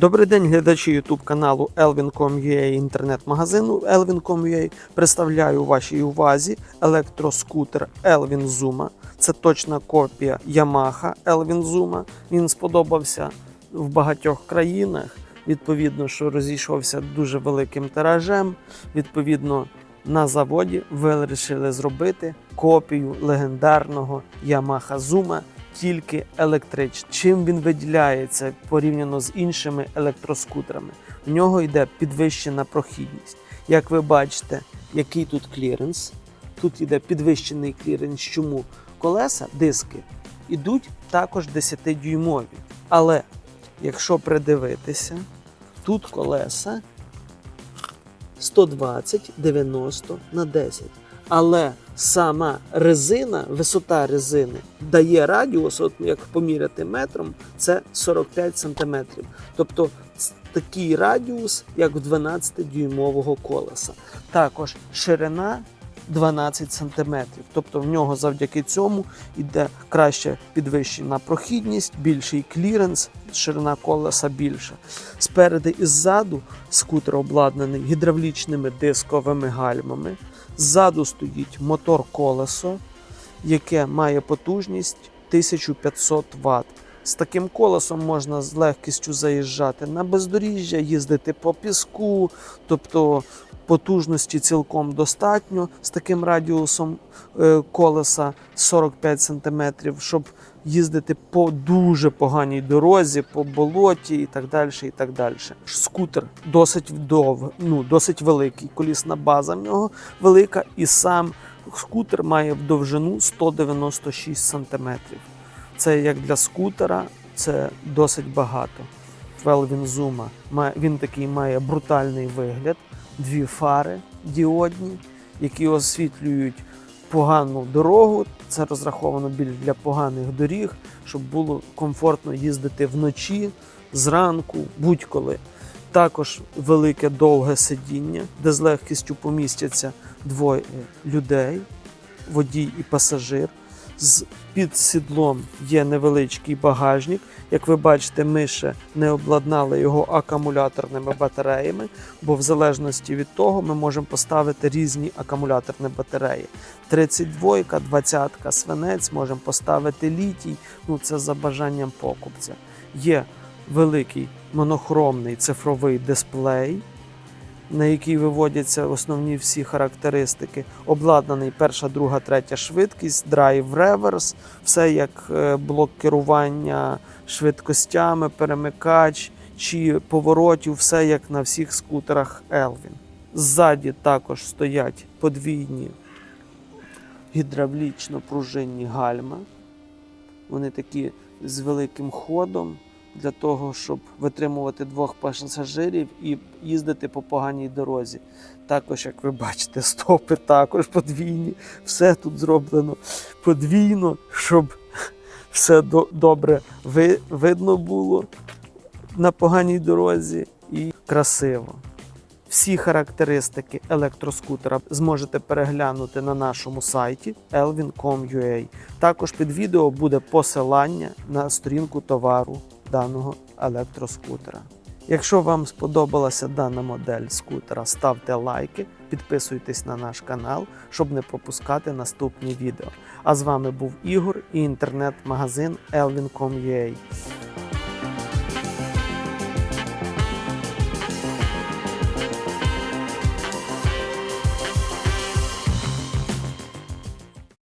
Добрий день, глядачі YouTube каналу Elvin.com.ua інтернет-магазину Elvin.com.ua. Представляю вашій увазі електроскутер Elvin Zuma. Це точна копія Yamaha Elvin Zuma. Він сподобався в багатьох країнах. Відповідно, що розійшовся дуже великим тиражем. Відповідно, на заводі вирішили зробити копію легендарного Yamaha Zuma тільки електричний. Чим він виділяється порівняно з іншими електроскутерами? У нього йде підвищена прохідність. Як ви бачите, який тут кліренс? Тут йде підвищений кліренс. Чому колеса, диски ідуть також 10-дюймові. Але якщо придивитися, тут колеса 120 90 на 10. Але сама резина, висота резини дає радіус, от як поміряти метром, це 45 см. Тобто такий радіус, як в 12-дюймового колеса. Також ширина 12 см. Тобто в нього завдяки цьому йде краще підвищена прохідність, більший кліренс, ширина колеса більша. Спереди і ззаду скутер обладнаний гідравлічними дисковими гальмами. Ззаду стоїть мотор колесо, яке має потужність 1500 Вт. З таким колесом можна з легкістю заїжджати на бездоріжжя, їздити по піску, тобто потужності цілком достатньо з таким радіусом е, колеса 45 см, щоб їздити по дуже поганій дорозі, по болоті і так далі. І так далі. Скутер досить вдов, ну, досить великий. Колісна база в нього велика, і сам скутер має в довжину 196 см. Це як для скутера, це досить багато. Велвін. Має- Він такий має брутальний вигляд, дві фари діодні, які освітлюють погану дорогу. Це розраховано більш для поганих доріг, щоб було комфортно їздити вночі, зранку, будь-коли. Також велике довге сидіння, де з легкістю помістяться двоє людей, водій і пасажир. З під сідлом є невеличкий багажник. Як ви бачите, ми ще не обладнали його акумуляторними батареями, бо в залежності від того ми можемо поставити різні акумуляторні батареї. 32, 20, свинець, можемо поставити літій. Ну це за бажанням покупця. Є великий монохромний цифровий дисплей, на який виводяться основні всі характеристики. Обладнаний перша, друга, третя швидкість, драйв реверс, все як е, блок керування швидкостями, перемикач чи поворотів, все як на всіх скутерах Elvin. Ззаді також стоять подвійні гідравлічно-пружинні гальма. Вони такі з великим ходом для того, щоб витримувати двох пасажирів і їздити по поганій дорозі. Також, як ви бачите, стопи також подвійні. Все тут зроблено подвійно, щоб все до- добре ви- видно було на поганій дорозі і красиво. Всі характеристики електроскутера зможете переглянути на нашому сайті elvin.com.ua. Також під відео буде посилання на сторінку товару даного електроскутера. Якщо вам сподобалася дана модель скутера, ставте лайки, підписуйтесь на наш канал, щоб не пропускати наступні відео. А з вами був Ігор і інтернет-магазин elvin.com.ua.